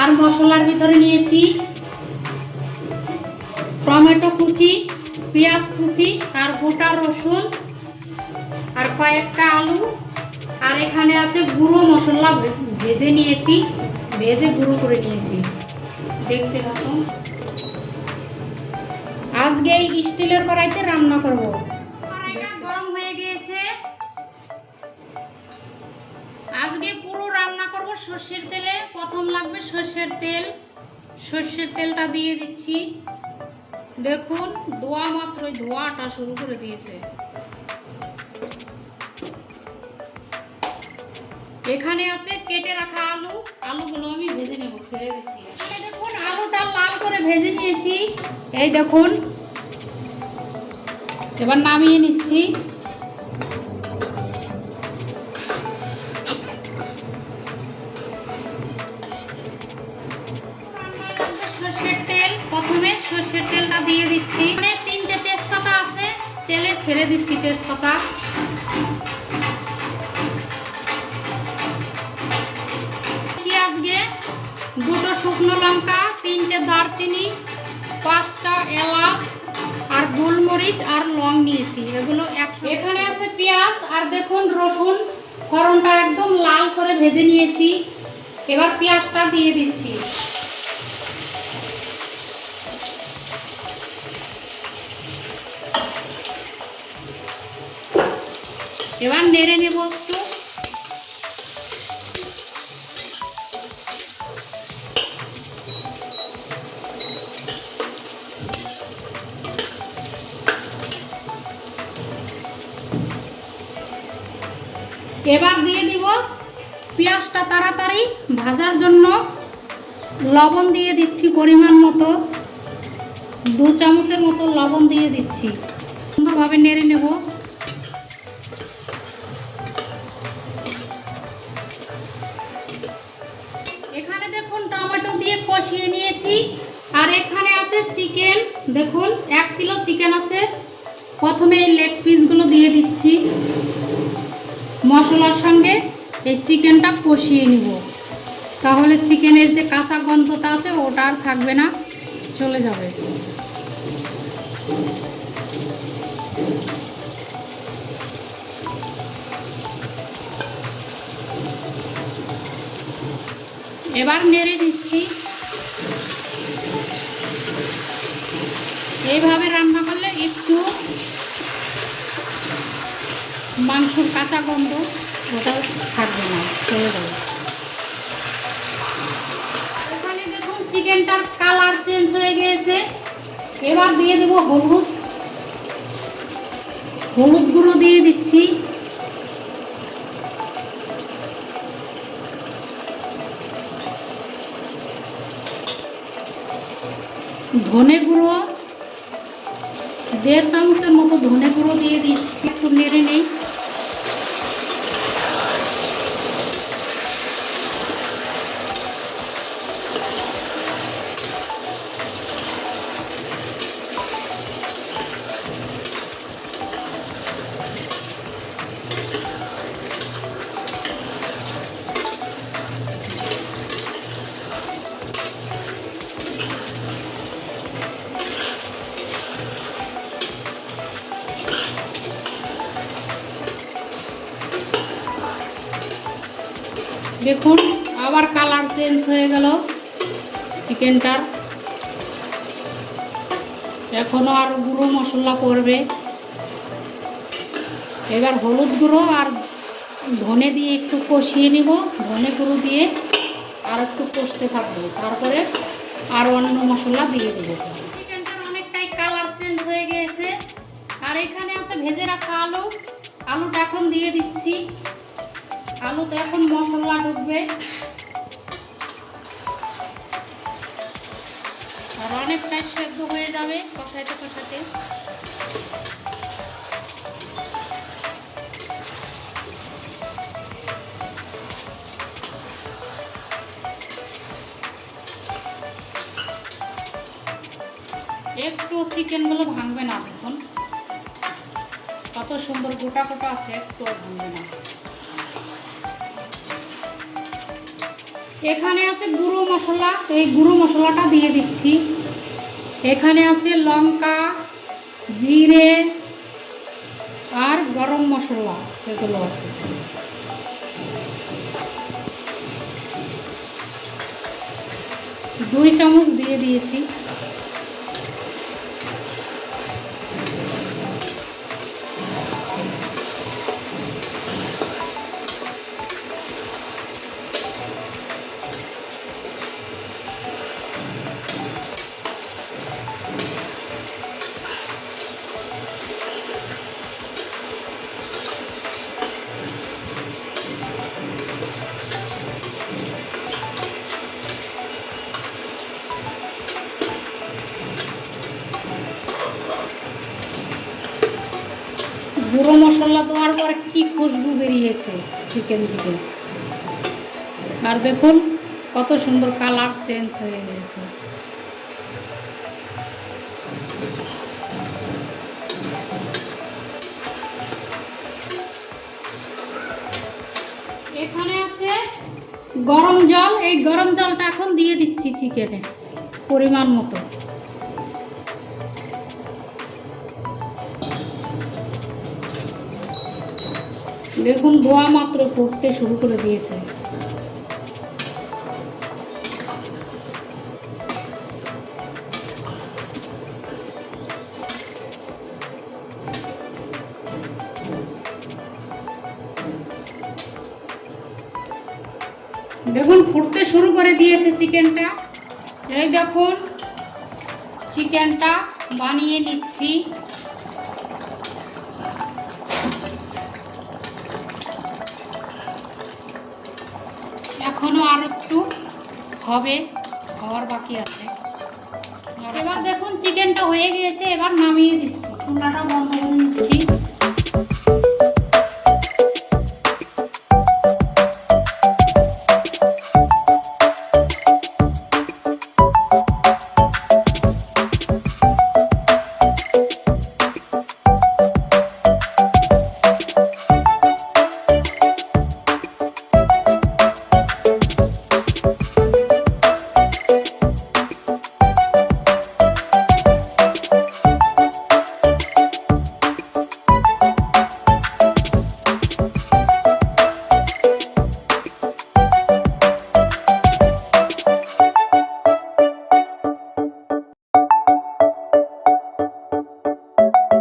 আর মশলার ভিতরে নিয়েছি টমেটো কুচি, পেঁয়াজ কুচি আর গোটা রসুন আর কয়েকটা আলু। আর এখানে আছে গুঁড়ো মশলা ভেজে নিয়েছি, ভেজে গুঁড়ো করে নিয়েছি। দেখতে থাকুন। আজকে এই স্টিলের কড়াইতে রান্না করব। কড়াইটা গরম হয়ে গিয়েছে। আজকে পুরো রান্না করব সর্ষের তেলে। প্রথম লাগবে সর্ষের তেল। সর্ষের তেলটা দিয়ে দিচ্ছি। দেখুন, ধোয়া মাত্রই, ধোয়াটা শুরু করে দিয়েছে। এখানে আছে কেটে রাখা আলু। আলুগুলো আমি ভেজে নেব, ছেড়ে দিচ্ছি। দেখুন, আলুটা লাল করে ভেজে নিয়েছি। এই দেখুন, এবার নামিয়ে নিচ্ছি। সর্ষের তেলটা দিয়ে দিচ্ছি। মানে তিনটে তেজপাতা আছে, তেলে ছেড়ে দিচ্ছি তেজপাতা। আজকে দুটো শুকনো লঙ্কা, তিনটে দারচিনি, পাঁচটা এলাচ, আর গোলমরিচ আর লং নিয়েছি। এগুলো এখানে আছে পেঁয়াজ, আর দেখুন রসুন। ফোড়নটা একদম লাল করে ভেজে নিয়েছি। এবার পেঁয়াজটা দিয়ে দিচ্ছি। এবার নেড়ে নেব একটু। এবার দিয়ে দিব পেঁয়াজটা তাড়াতাড়ি ভাজার জন্য। লবণ দিয়ে দিচ্ছি পরিমাণ মতো। দু চামচের মতো লবণ দিয়ে দিচ্ছি। সুন্দরভাবে নেড়ে নেব। দিয়ে কষিয়ে নিয়েছি। আর এখানে আছে চিকেন। দেখুন, এক কিলো চিকেন আছে। প্রথমে এই লেগ পিসগুলো দিয়ে দিচ্ছি। মশলার সঙ্গে এই চিকেনটা কষিয়ে নিব। তাহলে চিকেনের যে কাঁচা গন্ধটা আছে, ওটা আর থাকবে না। চলে যাবে। এবার নেড়ে দিচ্ছি। এইভাবে রান্না করলে একটু মাংসর কাঁচা গন্ধ ওটা থাকবে না চলে যাবে। এখানে দেখুন চিকেনটার কালার চেঞ্জ হয়ে গিয়েছে। এবার দিয়ে দেবো হলুদ। হলুদ গুঁড়ো দিয়ে দিচ্ছি। ধনে গুঁড়ো দেড় চামচের মতো ধনে গুঁড়ো দিয়ে দিচ্ছি একটু নেড়ে নেই। দেখুন, আবার কালার চেঞ্জ হয়ে গেল চিকেনটার এখনও আর গুঁড়ো মশলা করবে। এবার হলুদ গুঁড়ো আর ধনে দিয়ে একটু কষিয়ে নিব। ধনে গুঁড়ো দিয়ে আর একটু কষতে থাকব। তারপরে আর অন্য মশলা দিয়ে দেবো। চিকেনটার অনেকটাই কালার চেঞ্জ হয়ে গিয়েছে। আর এখানে আছে ভেজে রাখা আলু। আলুটা এখন দিয়ে দিচ্ছি। আলুতে এখন মশলা ঢুকবে। আর অনেকটাই সেদ্ধ হয়ে যাবে কষাইতে কষাইতে। একটু চিকেনগুলো ভাঙবে না দেখুন কত সুন্দর গোটা গোটা আছে একটু ভাঙবে না। এখানে আছে গুঁড়ো মশলা, এই গুঁড়ো মশলাটা দিয়ে দিচ্ছি। এখানে আছে লঙ্কা, জিরে আর গরম মশলা এগুলো আছে। দুই চামচ দিয়ে দিয়েছি। গুঁড়ো মশলা দেওয়ার পর কি খুশবু বেরিয়েছে চিকেন থেকে। আর দেখুন, কত সুন্দর কালার চেঞ্জ হয়ে গেছে। এখানে আছে গরম জল, এই গরম জলটা এখন দিয়ে দিচ্ছি চিকেনে পরিমাণ মতো। দেখুন, দোয়া মাত্র ফুটতে শুরু করে দিয়েছে। দেখুন, ফুটতে শুরু করে দিয়েছে চিকেনটা। এই দেখুন, চিকেনটা বানিয়ে নিচ্ছি। এখনও আর একটু হবে, খাওয়ার বাকি আছে। এবার দেখুন চিকেনটা হয়ে গিয়েছে, এবার নামিয়ে দিচ্ছি। চুলাটা বন্ধ করে দিচ্ছি